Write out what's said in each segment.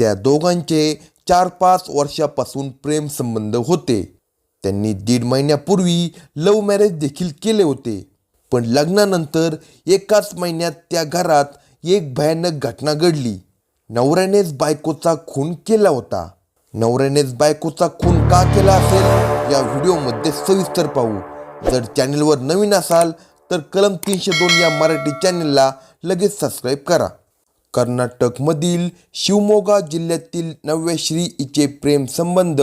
त्या दोघांचे चार पाच वर्षापासून प्रेमसंबंध होते. त्यांनी दीड महिन्यापूर्वी लव्ह मॅरेज देखील केले होते. पण लग्नानंतर एकाच महिन्यात त्या घरात एक भयानक घटना घडली. नवऱ्यानेच बायकोचा खून केला होता. नवऱ्यानेच बायकोचा खून का केला असेल या व्हिडिओमध्ये सविस्तर पाहू. जर चॅनेलवर नवीन असाल तर कलम तीनशे दोन या मराठी चॅनेलला लगेच सबस्क्राईब करा. कर्नाटकमधील शिवमोगा जिल्ह्यातील नव्याश्री हिचे प्रेम संबंध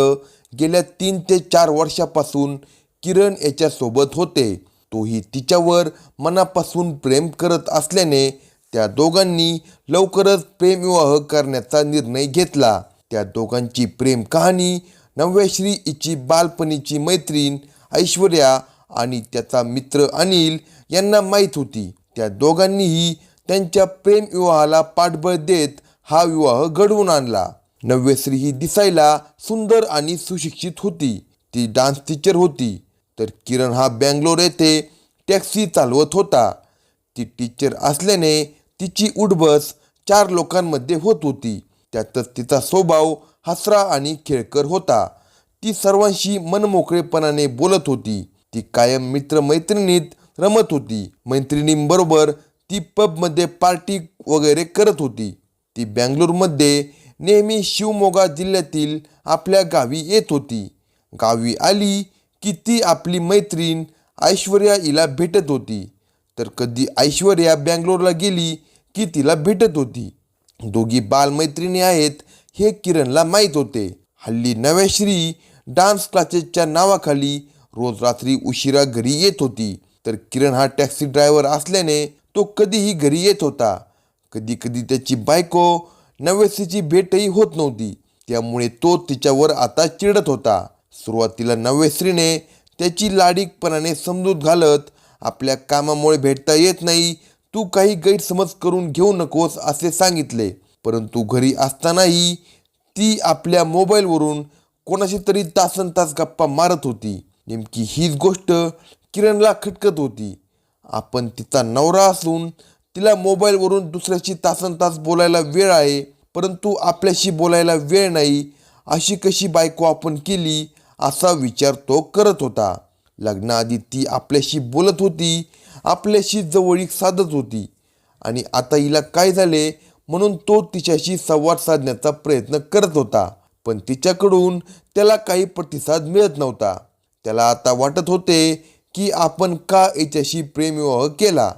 गेल्या तीन ते चार वर्षापासून किरण याच्यासोबत होते. तोही तिच्यावर मनापासून प्रेम करत असल्याने त्या दोघांनी लवकरच प्रेमविवाह करण्याचा निर्णय घेतला. त्या दोघांची प्रेम कहाणी नव्याश्री हिची बालपणीची मैत्रीण ऐश्वर्या आणि त्याचा मित्र अनिल यांना माहीत होती. त्या दोघांनीही त्यांच्या प्रेम विवाहाला पाठबळ देत हा विवाह घडवून आणला. नव्यश्री ही दिसायला सुंदर आणि सुशिक्षित होती. ती डान्स टीचर होती. तर किरण हा बँगलोर येथे टॅक्सी चालवत होता. ती टीचर असल्याने तिची उठबस चार लोकांमध्ये होत होती. त्यातच तिचा स्वभाव हसरा आणि खेळकर होता. ती सर्वांशी मनमोकळेपणाने बोलत होती. ती कायम मित्रमैत्रिणीत रमत होती. मैत्रिणींबरोबर ती पबमध्ये पार्टी वगैरे करत होती. ती बँगलोरमध्ये नेहमी शिवमोगा जिल्ह्यातील आपल्या गावी येत होती. गावी आली की ती आपली मैत्रीण ऐश्वर्या हिला भेटत होती. तर कधी ऐश्वर्या बँगलोरला गेली की तिला भेटत होती. दोघी बालमैत्रिणी आहेत हे किरणला माहीत होते. हल्ली नव्याश्री डान्स क्लासेसच्या नावाखाली रोज रात्री उशिरा घरी येत होती. तर किरण हा टॅक्सी ड्रायव्हर असल्याने तो कधीही घरी येत होता. कधी कधी त्याची बायको नव्यासीची भेटही होत नव्हती. त्यामुळे तो तिच्यावर आता चिडत होता. सुरुवातीला नव्यश्रीने त्याची लाडीकपणाने समजूत घालत आपल्या कामामुळे भेटता येत नाही. तू काही गैरसमज करून घेऊ नकोस असे सांगितले. परंतु घरी असतानाही ती आपल्या मोबाईलवरून कोणाशी तरी तासन तास गप्पा मारत होती. नेमकी हीच गोष्ट किरणला खटकत होती. आपण तिचा नवरा असून तिला मोबाईलवरून दुसऱ्याशी तासन तास बोलायला वेळ आहे परंतु आपल्याशी बोलायला वेळ नाही अशी कशी बायको आपण केली असा विचार तो करत होता. लग्नाआधी ती आपल्याशी बोलत होती आपल्याशी जवळीक साधत होती आणि आता हिला काय झाले म्हणून तो तिच्याशी संवाद साधण्याचा प्रयत्न करत होता. पण तिच्याकडून त्याला काही प्रतिसाद मिळत नव्हता. त्याला आता वाटत होते की आपण का याच्याशी प्रेमविवाह केला?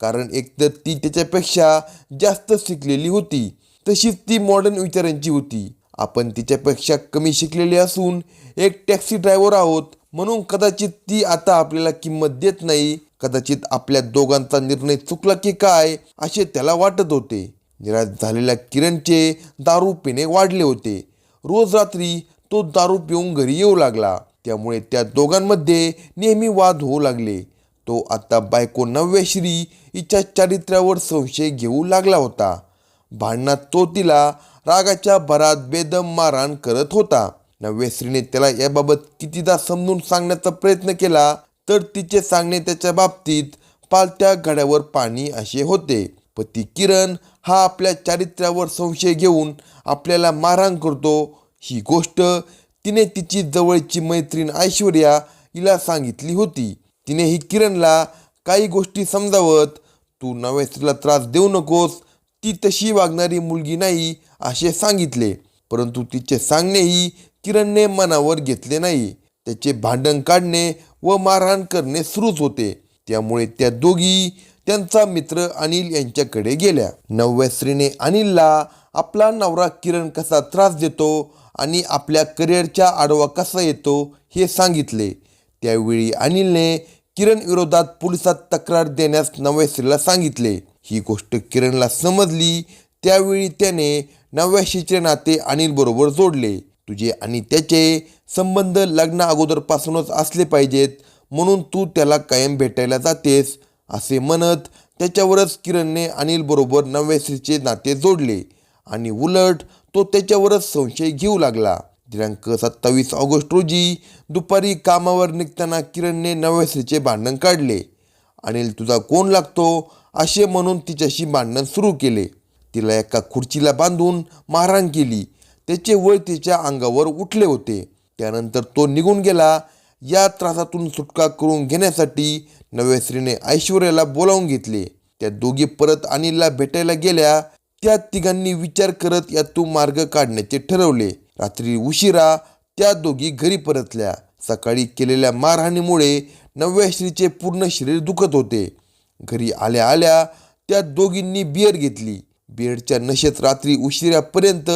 कारण एकतर ती त्याच्यापेक्षा जास्त शिकलेली होती तशीच ती मॉडर्न विचारांची होती. आपण तिच्यापेक्षा कमी शिकलेले असून एक टॅक्सी ड्रायव्हर आहोत म्हणून कदाचित ती आता आपल्याला किंमत देत नाही. कदाचित आपल्या दोघांचा निर्णय चुकला की काय असे त्याला वाटत होते. निराश झालेल्या किरणचे दारू पिणे वाढले होते. रोज रात्री तो दारू पिऊन घरी येऊ लागला. त्यामुळे त्या दोघांमध्ये नेहमी वाद होऊ लागले. तो आता बायको नव्याश्री हिच्या चारित्र्यावर संशय घेऊ लागला होता. भांडणात तो तिला रागाच्या भरात बेदम मारहाण करत होता. नव्यश्रीने त्याला याबाबत कितीदा समजून सांगण्याचा प्रयत्न केला तर तिचे सांगणे त्याच्या बाबतीत पालत्या घड्यावर पाणी असे होते. पती किरण हा आपल्या चारित्र्यावर संशय घेऊन आपल्याला मारहाण करतो. ही गोष्ट तिने तिची जवळची मैत्रीण ऐश्वर्या हिला सांगितली होती. तिने ही किरणला काही गोष्टी समजावत तू नव्या त्रास देऊ नकोस ती तशी वागणारी मुलगी नाही असे सांगितले. परंतु तिचे सांगणेही किरणने मनावर घेतले नाही. त्याचे भांडण काढणे व मारहाण करणे सुरूच होते. त्यामुळे त्या दोघी त्यांचा मित्र अनिल यांच्याकडे गेल्या. नव्याश्रीने अनिलला आपला नवरा किरण कसा त्रास देतो आणि आपल्या करिअरच्या आडवा कसा येतो हे सांगितले. त्यावेळी अनिलने किरण विरोधात पोलिसात तक्रार देण्यास नव्याश्रीला सांगितले. ही गोष्ट किरणला समजली त्यावेळी त्याने नव्याशीचे नाते अनिलबरोबर जोडले. तुझे आणि त्याचे संबंध लग्न अगोदरपासूनच असले पाहिजेत म्हणून तू त्याला कायम भेटायला जातेस असे म्हणत त्याच्यावरच किरणने अनिलबरोबर नव्याश्रीचे नाते जोडले. आणि उलट तो त्याच्यावरच संशय घेऊ लागला. दिनांक सत्तावीस ऑगस्ट रोजी दुपारी कामावर निघताना किरणने नव्याश्रीचे भांडण काढले. अनिल तुझा कोण लागतो? असे म्हणून तिच्याशी भांडण सुरू केले. तिला एका खुर्चीला बांधून मारहाण केली. त्याचे वय तिच्या अंगावर उठले होते. त्यानंतर तो निघून गेला. या त्रासातून सुटका करून घेण्यासाठी नव्या ऐश्वर्याला बोलावून घेतले. त्या दोघी परत अनिलला भेटायला गेल्या. त्या तिघांनी विचार करत यातून मार्ग काढण्याचे ठरवले. रात्री उशिरा त्या दोघी घरी परतल्या. सकाळी केलेल्या मारहाणीमुळे नव्या स्त्रीचे पूर्ण शरीर दुखत होते. घरी आल्या आल्या त्या दोघींनी बियर घेतली. बियरच्या नशेत रात्री उशिरापर्यंत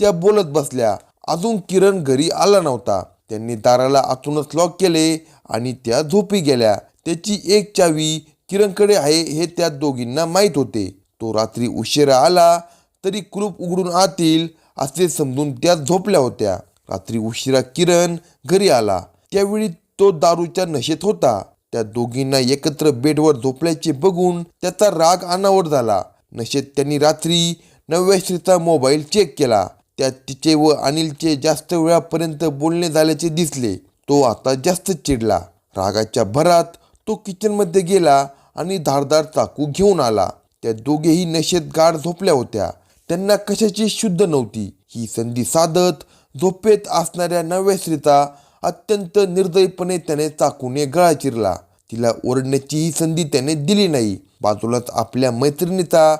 त्या बोलत बसल्या. अजून किरण घरी आला नव्हता. त्यांनी दाराला आतूनच लॉक केले आणि त्या झोपी गेल्या. त्याची एक चावी किरणकडे आहे हे त्या दोघींना माहीत होते. तो रात्री उशिरा आला तरी कुलूप उघडून आतील असे समजून त्या झोपल्या होत्या. रात्री उशिरा किरण घरी आला. त्यावेळी तो दारूच्या नशेत होता. त्या दोघींना एकत्र बेडवर झोपल्याचे बघून त्याचा राग अनावर झाला. नशेत त्यांनी रात्री नव्याश्रीचा मोबाईल चेक केला. त्यात तिचे व अनिलचे जास्त वेळापर्यंत बोलणे झाल्याचे दिसले. तो आता जास्त चिडला. रागाच्या भरात तो किचनमध्ये गेला आणि धारदार चाकू घेऊन आला. त्या दोघेही नशेत गाढ झोपल्या होत्या. त्यांना कशाची शुद्ध नव्हती. ही संधी साधत झोपेत असणाऱ्या नव्या स्त्रीचा अत्यंत निर्दयीपणे त्याने चाकूने गळा चिरला. तिला ओरडण्याचीही संधी त्याने दिली नाही. बाजूलाच आपल्या मैत्रिणीचा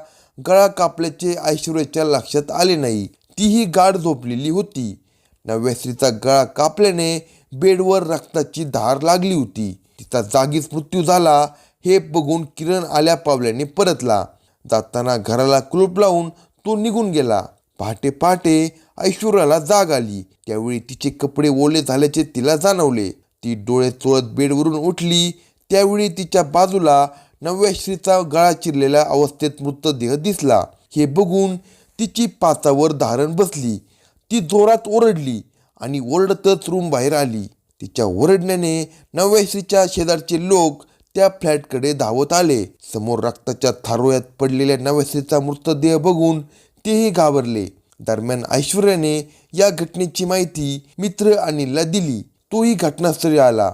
गळा कापल्याचे ऐश्वर्याच्या लक्षात आले नाही. तीही गाढ झोपलेली होती. नव्या स्त्रीचा गळा कापल्याने बेडवर रक्ताची धार लागली होती. तिचा जागीच मृत्यू झाला. हे बघून किरण आल्या पावल्याने परतला. जाताना घराला कुलूप लावून तो निघून गेला. पहाटे पहाटे ऐश्वर्याला जाग आली. त्यावेळी तिचे कपडे ओले झाल्याचे तिला जाणवले. ती डोळे चोळत बेडवरून उठली. त्यावेळी तिच्या बाजूला नव्याश्रीचा गळा चिरलेल्या अवस्थेत मृतदेह दिसला. हे बघून तिची पाचावर धारण बसली. ती जोरात ओरडली आणि ओरडतच रूम बाहेर आली. तिच्या ओरडण्याने नव्याश्रीच्या शेजारचे लोक त्या फ्लॅटकडे धावत आले. समोर रक्ताच्या थारोळ्यात पडलेल्या नवसेचा मृतदेह बघून तेही घाबरले. दरम्यान ऐश्वर्याने या घटनेची माहिती मित्र अनिलला दिली. तोही घटनास्थळी आला.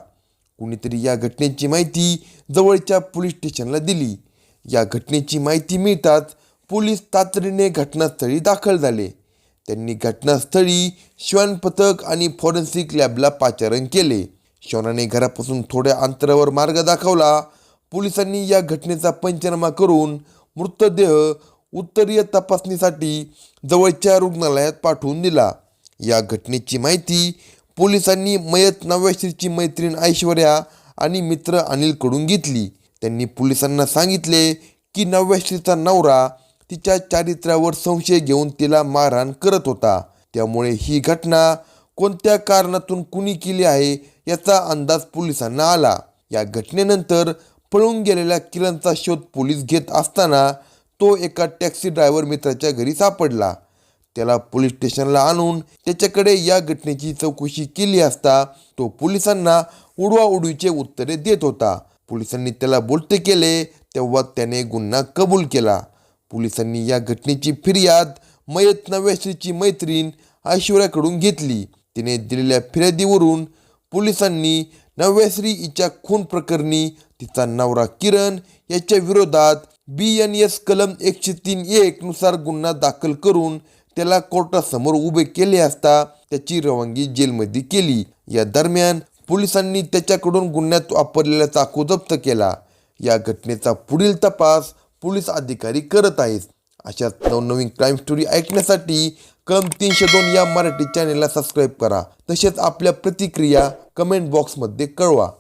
कुणीतरी या घटनेची माहिती जवळच्या पोलीस स्टेशनला दिली. या घटनेची माहिती मिळताच पोलीस तातडीने घटनास्थळी दाखल झाले. त्यांनी घटनास्थळी श्वान पथक आणि फॉरेन्सिक लॅबला पाचारण केले. शौनाने घरापासून थोड्या अंतरावर मार्ग दाखवला. पोलिसांनी या घटनेचा पंचनामा करून मृतदेह उत्तरीय तपासणीसाठी जवळच्या रुग्णालयात पाठवून दिला. या घटनेची माहिती पोलिसांनी मयत नव्याश्रीची मैत्रीण ऐश्वर्या आणि मित्र अनिलकडून घेतली. त्यांनी पोलिसांना सांगितले की नव्याश्रीचा नवरा तिच्या चारित्र्यावर संशय घेऊन तिला मारहाण करत होता. त्यामुळे ही घटना कोणत्या कारणातून कुणी केली आहे याचा अंदाज पोलिसांना आला. या घटनेनंतर पळून गेलेल्या किरणचा शोध पोलीस घेत असताना तो एका टॅक्सी ड्रायव्हर मित्राच्या घरी सापडला. त्याला पोलीस स्टेशनला आणून त्याच्याकडे या घटनेची चौकशी केली असता तो पोलिसांना उडवाउडवीचे उत्तरे देत होता. पोलिसांनी त्याला बोलते केले तेव्हा त्याने गुन्हा कबूल केला. पोलिसांनी या घटनेची फिर्याद मयत नव्याशीची मैत्रीण ऐश्वर्याकडून घेतली. तिने दिलेल्या फिर्यादीवरून पोलिसांनी नव्याश्री हिच्या खून प्रकरणी तिचा नवरा किरण याच्या विरोधात बी एन एस कलम एकशे तीन एक नुसार गुन्हा दाखल करून त्याला कोर्टासमोर उभे केले असता त्याची रवानगी जेलमध्ये केली. या दरम्यान पोलिसांनी त्याच्याकडून गुन्ह्यात वापरलेला चाकू जप्त केला. या घटनेचा पुढील तपास पोलीस अधिकारी करत आहेत. अशाच नवनवीन क्राईम स्टोरी ऐकण्यासाठी कलम तीनशे दोन या मराठी चॅनेलला सबस्क्राईब करा. तसेच आपल्या प्रतिक्रिया कमेंट बॉक्समध्ये कळवा.